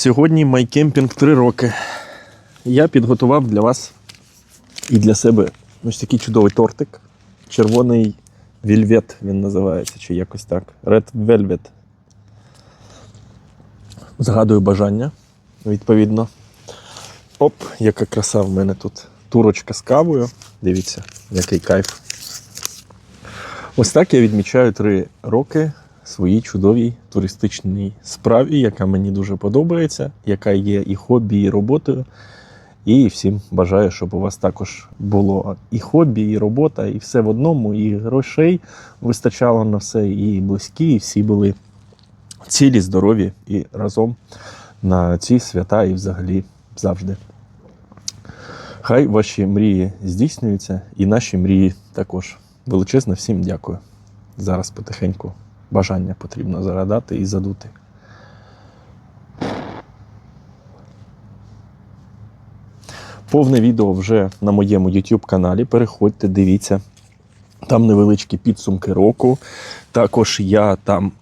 Сьогодні майкемпінг 3 роки. Я підготував для вас і для себе ось такий чудовий тортик. Червоний вільвет він називається, чи якось так. Red Velvet. Згадую бажання, відповідно. Оп, яка краса в мене тут. Турочка з кавою. Дивіться, який кайф. Ось так я відмічаю три роки своїй чудовій туристичній справі, яка мені дуже подобається, яка є і хобі, і роботою. І всім бажаю, щоб у вас також було і хобі, і робота, і все в одному, і грошей вистачало на все, і близькі, і всі були цілі, здорові і разом на ці свята і взагалі завжди. Хай ваші мрії здійснюються, і наші мрії також. Величезно всім дякую. Зараз потихеньку бажання потрібно загадати і задути. Повне відео вже на моєму YouTube каналі. Переходьте, дивіться. Там невеличкі підсумки року. Також я там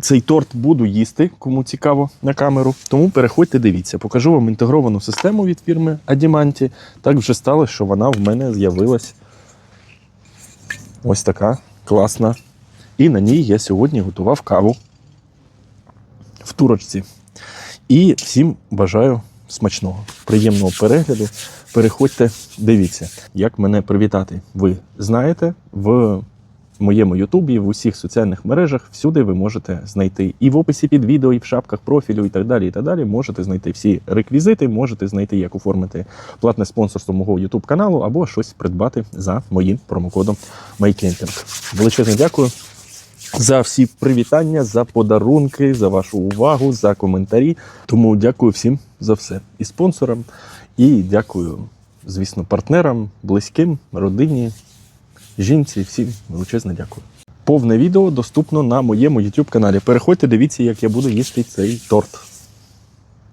цей торт буду їсти, кому цікаво на камеру. Тому переходьте, дивіться. Покажу вам інтегровану систему від фірми Adimanti. Так вже сталося, що вона в мене з'явилась ось така класна. І на ній я сьогодні готував каву в турочці. І всім бажаю смачного, приємного перегляду. Переходьте, дивіться, як мене привітати. Ви знаєте, в моєму Ютубі, в усіх соціальних мережах, всюди ви можете знайти і в описі під відео, і в шапках профілю, і так далі. І так далі. Можете знайти всі реквізити, можете знайти, як оформити платне спонсорство мого Ютуб каналу або щось придбати за моїм промокодом MyCamping. Величезне дякую за всі привітання, за подарунки, за вашу увагу, за коментарі. Тому дякую всім за все. І спонсорам, і дякую, звісно, партнерам, близьким, родині, жінці. Всім величезне дякую. Повне відео доступно на моєму YouTube каналі. Переходьте, дивіться, як я буду їсти цей торт.